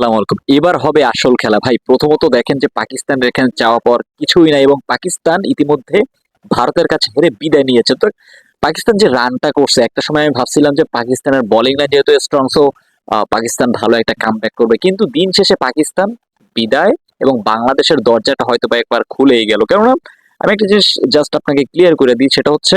আলাইকুম। এবার হবে আসল খেলা। ভাই, প্রথমত দেখেন যে পাকিস্তানের এখানে যাওয়া পর কিছুই নাই এবং পাকিস্তান ইতিমধ্যে ভারতের কাছে হেরে বিদায় নিয়েছে। তো পাকিস্তান যে রানটা করছে, একটা সময় আমি ভাবছিলাম যে পাকিস্তানের বোলিং লাইন যেহেতু স্ট্রং সো পাকিস্তান ভালো একটা কাম করবে। কিন্তু দিন শেষে পাকিস্তান বিদায় এবং বাংলাদেশের দরজাটা হয়তো বা একবার খুলেই গেল। কেননা, আমি একটা জিনিস জাস্ট আপনাকে ক্লিয়ার করে দিই, সেটা হচ্ছে,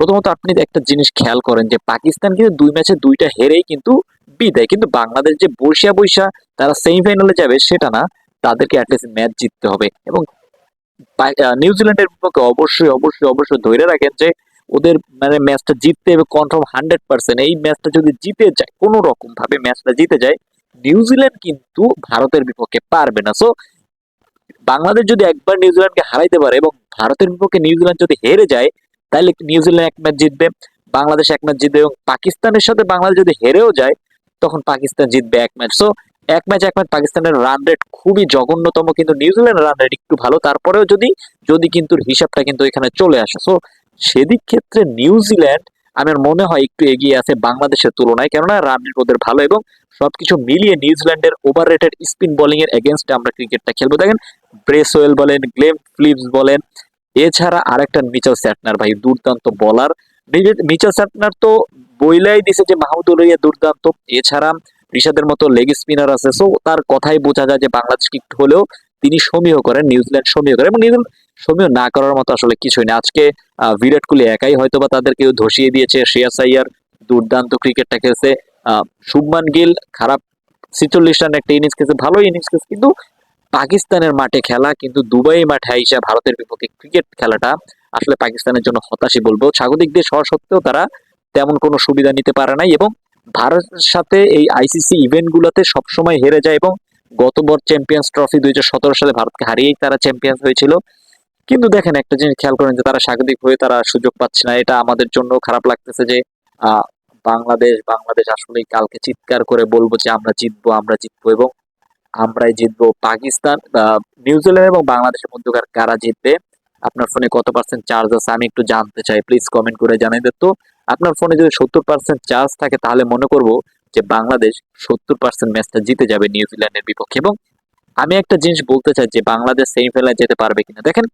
প্রথমত আপনি একটা জিনিস খেয়াল করেন যে পাকিস্তান কিন্তু দুই ম্যাচে দুইটা হেরেই কিন্তু বিদায় কিন্তু বাংলাদেশ যে বৈশা বৈশা তারা সেমিফাইনালে যাবে সেটা না, তাদেরকে অ্যাটলিস্ট ম্যাচ জিততে হবে। এবং নিউজিল্যান্ডের বিপক্ষে অবশ্যই অবশ্যই অবশ্যই ধরে রাখেন যে ওদের মানে ম্যাচটা জিততে হবে কনফার্ম হান্ড্রেড পার্সেন্ট এই ম্যাচটা যদি জিতে যায়, কোনো রকম ভাবে ম্যাচটা জিতে যায় নিউজিল্যান্ড কিন্তু ভারতের বিপক্ষে পারবে না। সো বাংলাদেশ যদি একবার নিউজিল্যান্ডকে হারাইতে পারে এবং ভারতের বিপক্ষে নিউজিল্যান্ড যদি হেরে যায়, তাহলে নিউজিল্যান্ড এক ম্যাচ জিতবে, বাংলাদেশ এক ম্যাচ জিতবে এবং পাকিস্তানের সাথে বাংলাদেশ যদি হেরেও যায় তখন পাকিস্তান জিতবে এক ম্যাচ সো এক ম্যাচ এক ম্যাচ পাকিস্তানের রান রেট খুবই জঘন্যতম, কিন্তু নিউজিল্যান্ডের রান রেট একটু ভালো। তারপরেও যদি যদি কিন্তু হিসাবটা কিন্তু এখানে চলে আসে। সো সেদিক ক্ষেত্রে নিউজিল্যান্ড আমার মনে হয় একটু এগিয়ে আছে বাংলাদেশের তুলনায়। কেননা রান রেট ওদের ভালো এবং সবকিছু মিলিয়ে নিউজিল্যান্ডের ওভার রেটেড স্পিন বোলিং এর এগেনস্টে আমরা ক্রিকেটটা খেলব। দেখেন ব্রেসওয়েল বলেন গ্লেম ফিলিপস বলেন, এছাড়া আরেকটা মিচেল স্যাটনার ভাই, দুর্দান্ত বলার মিচেল স্যাটনার তো বইলাই দিছে যে মাহমুদুল রিয়া দুর্দান্ত। এছাড়া ঋষাদের মতো লেগ স্পিনার আছে। সো তার কথাই বোঝা যায় যে বাংলাদেশকে একটু হলেও তিনি সমীহ করেন, নিউজিল্যান্ড সমীহ করেন এবং নিউজিল্যান্ড সমীহ না করার মতো আসলে কিছুই না। আজকে বিরাট কোহলি একাই হয়তো বা তাদেরকে ধসিয়ে দিয়েছে। শ্রেয়াস আইয়ার দুর্দান্ত ক্রিকেটটা খেলছে। শুভমান গিল খারাপ ছিচল্লিশ রান একটা ইনিংস খেলছে ভালো ইনিংস খেলছে, কিন্তু পাকিস্তানের মাঠে খেলা, কিন্তু দুবাই মাঠে আইসা ভারতের বিপক্ষে ক্রিকেট খেলাটা আসলে পাকিস্তানের জন্য হতাশই বলব। স্বাগতিক দেশ হওয়া সত্ত্বেও তারা তেমন কোনো সুবিধা নিতে পারে নাই এবং ভারতের সাথে এই আইসিসি ইভেন্ট গুলোতে সবসময় হেরে যায় এবং গতবার চ্যাম্পিয়ন্স ট্রফি দুই সালে ভারতকে হারিয়েই তারা চ্যাম্পিয়ন্স হয়েছিল। কিন্তু দেখেন একটা জিনিস খেয়াল করেন যে তারা স্বাগতিক হয়ে তারা সুযোগ পাচ্ছে না। এটা আমাদের জন্য খারাপ লাগতেছে যে বাংলাদেশ বাংলাদেশ আসলে কালকে চিৎকার করে বলব যে আমরা জিতবো আমরা জিতবো এবং আমরাই জিতবো। পাকিস্তান নিউজিল্যান্ড এবং বাংলাদেশের মধ্যকার কারা জিতবে? আপনার ফোনে কত পার্সেন্ট চার্জ আছে আমি একটু জানতে চাই। প্লিজ কমেন্ট করে জানিয়ে দেন তো। আপনার ফোনে যদি সত্তর পার্সেন্ট চার্জ থাকে, তাহলে মনে করব যে বাংলাদেশ সত্তর পার্সেন্ট ম্যাচটা জিতে যাবে নিউজিল্যান্ডের বিপক্ষে। এবং আমি একটা জিনিস বলতে চাই যে বাংলাদেশ সেমিফাইনালে যেতে পারবে কিনা। দেখেন,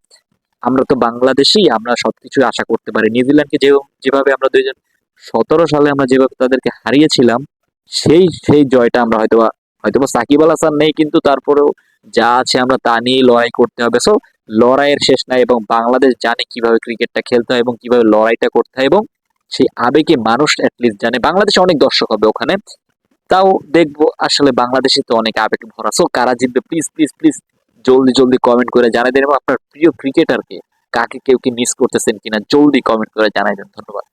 আমরা তো বাংলাদেশি আমরা সবকিছু আশা করতে পারি। নিউজিল্যান্ডকে যে, যেভাবে আমরা দুই সতেরো সালে আমরা যেভাবে তাদেরকে হারিয়েছিলাম, সেই সেই জয়টা আমরা হয়তোবা হয়তোবা সাকিব আল হাসান নেই, কিন্তু তারপরেও যা আছে আমরা তা নিয়ে লড়াই করতে হবে। সো লড়াইয়ের শেষ নাই এবং বাংলাদেশ জানে কীভাবে ক্রিকেটটা খেলতে হয় এবং কীভাবে লড়াইটা করতে হয় এবং সেই আবেগে মানুষ অ্যাটলিস্ট জানে। বাংলাদেশে অনেক দর্শক হবে ওখানে। তাও দেখব আসলে বাংলাদেশে তো অনেক আবেগ ভরা। সো কারা জিতবে? প্লিজ প্লিজ প্লিজ জলদি জলদি কমেন্ট করে জানাই দেন এবং আপনার প্রিয় ক্রিকেটারকে কাকে কেউ কি মিস করতেছেন কিনা, জলদি কমেন্ট করে জানাই দেন। ধন্যবাদ।